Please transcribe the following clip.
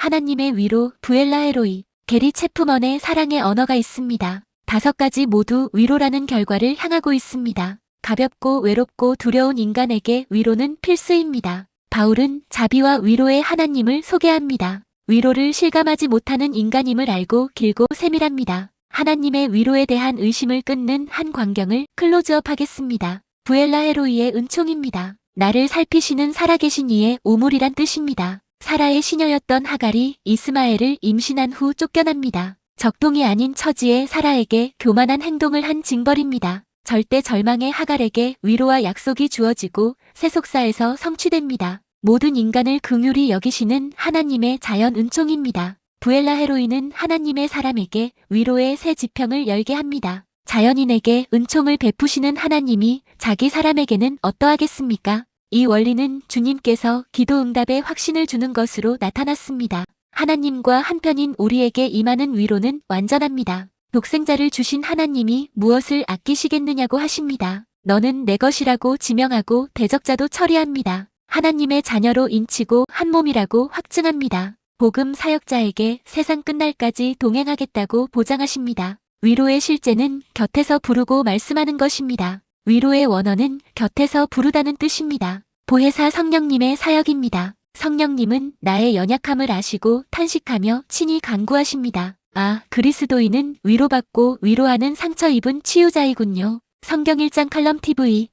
하나님의 위로, 부엘라 헤로이, 게리 체프먼의 사랑의 언어가 있습니다. 다섯 가지 모두 위로라는 결과를 향하고 있습니다. 가볍고 외롭고 두려운 인간에게 위로는 필수입니다. 바울은 자비와 위로의 하나님을 소개합니다. 위로를 실감하지 못하는 인간임을 알고 길고 세밀합니다. 하나님의 위로에 대한 의심을 끊는 한 광경을 클로즈업 하겠습니다. 부엘라 헤로이의 은총입니다. 나를 살피시는 살아계신 이의 오물이란 뜻입니다. 사라의 시녀였던 하갈이 이스마엘을 임신한 후 쫓겨납니다. 적동이 아닌 처지의 사라에게 교만한 행동을 한 징벌입니다. 절대 절망의 하갈에게 위로와 약속이 주어지고 세속사에서 성취됩니다. 모든 인간을 긍휼히 여기시는 하나님의 자연 은총입니다. 부엘라 헤로이는 하나님의 사람에게 위로의 새 지평을 열게 합니다. 자연인에게 은총을 베푸시는 하나님이 자기 사람에게는 어떠하겠습니까? 이 원리는 주님께서 기도 응답에 확신을 주는 것으로 나타났습니다. 하나님과 한편인 우리에게 임하는 위로는 완전합니다. 독생자를 주신 하나님이 무엇을 아끼시겠느냐고 하십니다. 너는 내 것이라고 지명하고 대적자도 처리합니다. 하나님의 자녀로 인치고 한 몸이라고 확증합니다. 복음 사역자에게 세상 끝날까지 동행하겠다고 보장하십니다. 위로의 실제는 곁에서 부르고 말씀하는 것입니다. 위로의 원어는 곁에서 부르다는 뜻입니다. 보혜사 성령님의 사역입니다. 성령님은 나의 연약함을 아시고 탄식하며 친히 간구하십니다. 아, 그리스도인은 위로받고 위로하는 상처 입은 치유자이군요. 성경 1장 칼럼 TV